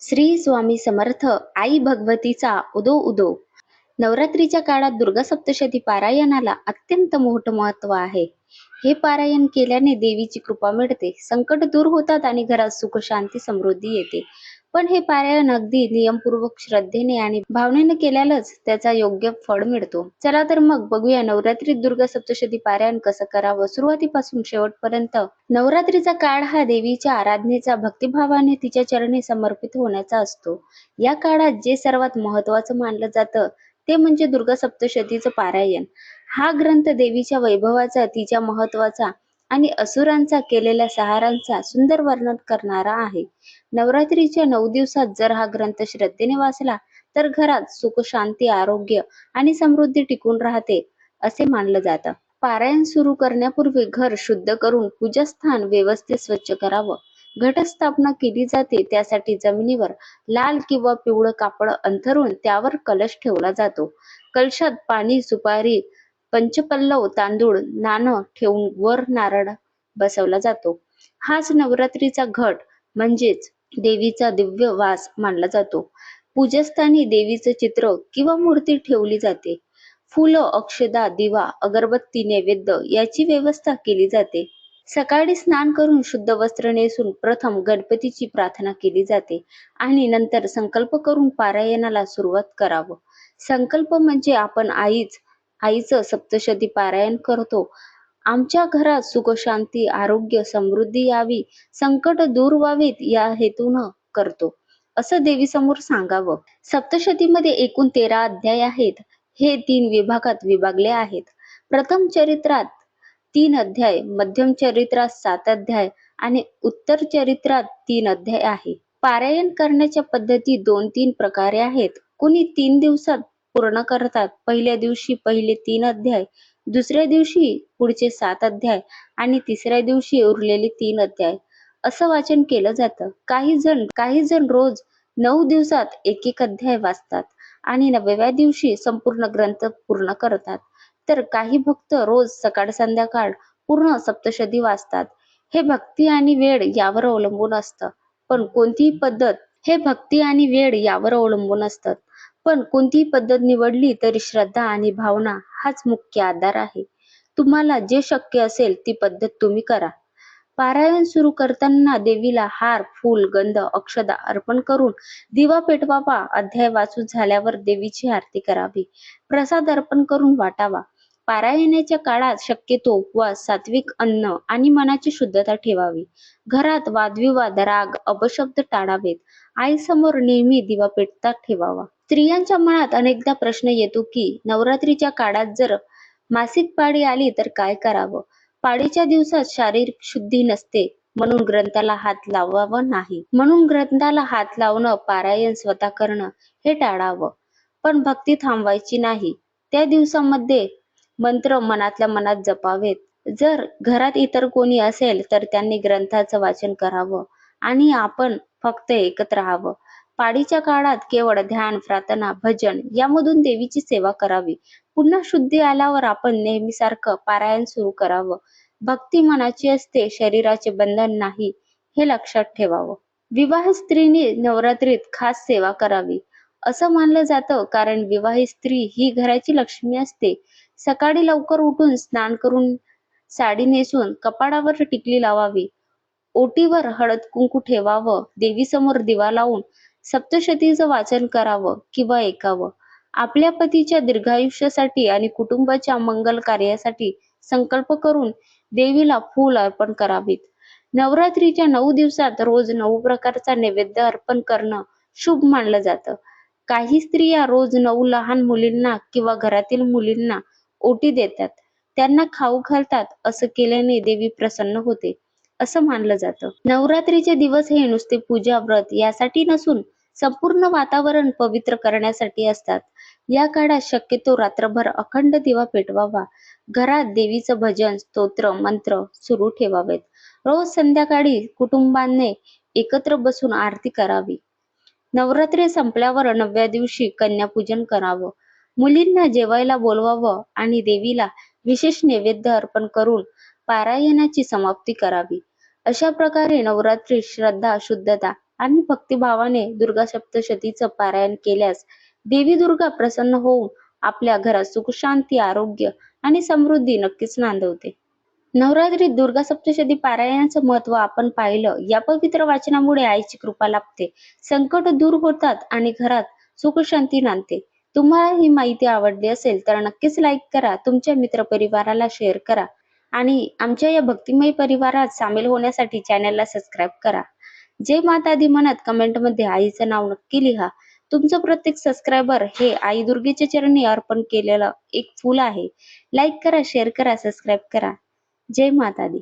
श्री स्वामी समर्थ आई भगवतीचा उदो उदो. नवरात्रीच्या काळात दुर्गा सप्तशती पारायणाला अत्यंत मोठं महत्त्व आहे. हे पारायण केल्याने देवीची कृपा मिळते संकट दूर होतात आणि घरात सुख शांती समृद्धी येते. पण हे पारायण अगदी नियमपूर्वक श्रद्धेने आणि भावनेने केल्यालाच त्याचा योग्य फळ मिळतो. चला तर मग बघूया नवरात्रीत दुर्गा सप्तशती पारायण कसं करावं. सुरुवातीपासून शेवटपर्यंत नवरात्रीचा काळ हा देवीच्या आराधनेचा भक्तिभावाने तिच्या चरणी समर्पित होण्याचा असतो. या काळात जे सर्वात महत्वाचं मानलं जातं ते म्हणजे दुर्गा सप्तशतीचं पारायण. हा ग्रंथ देवीच्या वैभवाचा तिच्या महत्त्वाचा आणि असुरांचा केलेल्या सहारांचा सुंदर वर्णन करणारा आहे. नवरात्रीच्या नऊ दिवसात जर हा ग्रंथ श्रद्धेने वाचला तर घरात सुख शांती आरोग्य आणि समृद्धी टिकून राहते असे मानलं जातं. पारायण सुरू करण्यापूर्वी घर शुद्ध करून पूजास्थान व्यवस्थित स्वच्छ करावं. घटस्थापना केली जाते त्यासाठी जमिनीवर लाल किंवा पिवळं कापड अंथरून त्यावर कलश ठेवला जातो. कलशात पाणी सुपारी पंचपल्लव तांदूळ नाणं ठेवून वर नारळ बसवला जातो. हाच नवरात्रीचा घट म्हणजेच देवीचा दिव्य वास मानला जातो. पूजास्थानी देवीचं चित्र किंवा मूर्ती ठेवली जाते. फुलं अक्षदा दिवा अगरबत्ती नैवेद्य याची व्यवस्था केली जाते. सकाळी स्नान करून शुद्ध वस्त्र नेसून प्रथम गणपतीची प्रार्थना केली जाते आणि नंतर संकल्प करून पारायणाला सुरुवात करावं. संकल्प म्हणजे आपण आईच आईचं सप्तशती पारायण करतो. आमच्या घरात सुखशांती आरोग्य समृद्धी यावी संकट दूर व्हावीत या हेतून करतो. असं देवीसमोर सांगावं. सप्तशतीमध्ये एकूण तेरा अध्याय आहेत. हे तीन विभागात विभागले आहेत. प्रथम चरित्रात तीन अध्याय मध्यम चरित्रात सात अध्याय आणि उत्तर चरित्रात तीन अध्याय आहे. पारायण करण्याच्या पद्धती दोन तीन प्रकारे आहेत. कुणी तीन दिवसात पूर्ण करतात. पहिल्या दिवशी पहिले तीन अध्याय दुसऱ्या दिवशी पुढचे सात अध्याय आणि तिसऱ्या दिवशी उरलेले तीन अध्याय. असं वाचन केलं जातं. काही जण काही जण रोज नऊ दिवसात एक एक अध्याय वाचतात आणि नवव्या दिवशी संपूर्ण ग्रंथ पूर्ण करतात. तर काही भक्त रोज सकाळ संध्याकाळ पूर्ण सप्तशती वाचतात. हे भक्ती आणि वेळ यावर अवलंबून असतं. पण कोणतीही पद्धत हे भक्ती आणि वेळ यावर अवलंबून असतात पण कोणतीही पद्धत निवडली तरी श्रद्धा आणि भावना हाच मुख्य आधार आहे. तुम्हाला जे शक्य असेल ती पद्धत तुम्ही करा. पारायण सुरू करताना देवीला हार फूल गंध अक्षदा अर्पण करून दिवा पेटवावा. अध्याय वाचू झाल्यावर देवीची आरती करावी. प्रसाद अर्पण करून वाटावा. पारायणाच्या काळात शक्यतो उपवास सात्विक अन्न आणि मनाची शुद्धता ठेवावी. घरात वादविवाद राग अपशब्द टाळावेत. आईसमोर नेहमी दिवा पेटता ठेवावा. स्त्रियांच्या मनात अनेकदा प्रश्न येतो की नवरात्रीच्या काळात जर मासिक पाळी आली तर काय करावं? पाळीच्या दिवसात शारीरिक शुद्धी नसते म्हणून ग्रंथाला हात लावावा नाही. म्हणून ग्रंथाला हात लावणं पारायण स्वतः करणं हे टाळावं. पण भक्ती थांबवायची नाही. त्या दिवसामध्ये मंत्र मनातल्या मनात जपावेत. जर घरात इतर कोणी असेल तर त्यांनी ग्रंथाचं वाचन करावं आणि आपण फक्त ऐकत राहावं. पाडीच्या काळात केवळ ध्यान प्रार्थना भजन यामधून देवीची सेवा करावी. पुन्हा शुद्धी आल्यावर आपण नेहमीसारखं पारायण सुरू करावं. भक्ती मनाची असते शरीराचे बंधन नाही हे लक्षात ठेवावं. विवाह स्त्रीने नवरात्रीत खास सेवा करावी. असं मानलं जातं कारण विवाहित स्त्री ही घराची लक्ष्मी असते. सकाळी लवकर उठून स्नान करून साडी नेसून कपाळावर टिकली लावावी. ओटीवर हळद कुंकू ठेवावं. देवीसमोर दिवा लावून सप्तशतीचं वाचन करावं किंवा ऐकावं. आपल्या पतीच्या दीर्घायुष्यासाठी आणि कुटुंबाच्या मंगल कार्यासाठी संकल्प करून देवीला फूल अर्पण करावीत. नवरात्रीच्या नऊ दिवसात रोज नऊ प्रकारचा नैवेद्य अर्पण करणं शुभ मानलं जातं. काही स्त्रिया रोज नऊ लहान मुलींना किंवा घरातील मुलींना ओटी देतात. त्यांना खाऊ घालतात असं केल्याने देवी प्रसन्न होते असं मानलं जातं. नवरात्रीचे दिवस हे नुसते पूजा व्रत यासाठी नसून संपूर्ण वातावरण पवित्र करण्यासाठी असतात. या काळात शक्यतो रात्रभर अखंड दिवा पेटवावा. घरात देवीचं भजन स्तोत्र मंत्र सुरू ठेवावेत. रोज संध्याकाळी कुटुंबाने एकत्र बसून आरती करावी. नवरात्री संपल्यावर नवव्या दिवशी कन्यापूजन करावं. मुलींना जेवायला बोलवावं आणि देवीला विशेष नैवेद्य अर्पण करून पारायणाची समाप्ती करावी. अशा प्रकारे नवरात्री श्रद्धा शुद्धता आणि भक्तिभावाने दुर्गा सप्तशतीचं पारायण केल्यास देवी दुर्गा प्रसन्न होऊन आपल्या घरात सुख शांती आरोग्य आणि समृद्धी नक्कीच नांदवते. नवरात्रीत दुर्गा सप्तशती पारायणाचं महत्त्व आपण पाहिलं या पवित्र वाचनामुळे आईची कृपा लाभते संकट दूर होतात आणि घरात सुख शांती नांदते. तुम्हाला ही माहिती आवडली असेल तर नक्कीच लाईक करा तुमच्या मित्रपरिवाराला शेअर करा आणि आमच्या या भक्तिमय परिवारात सामील होण्यासाठी चॅनलला सबस्क्राईब करा. जय माता आधी म्हणत कमेंटमध्ये आईचं नाव नक्की लिहा. तुमचं प्रत्येक सबस्क्रायबर हे आई दुर्गेच्या चरणी अर्पण केलेलं एक फूल आहे. लाईक करा शेअर करा सबस्क्राईब करा. जय माता दी.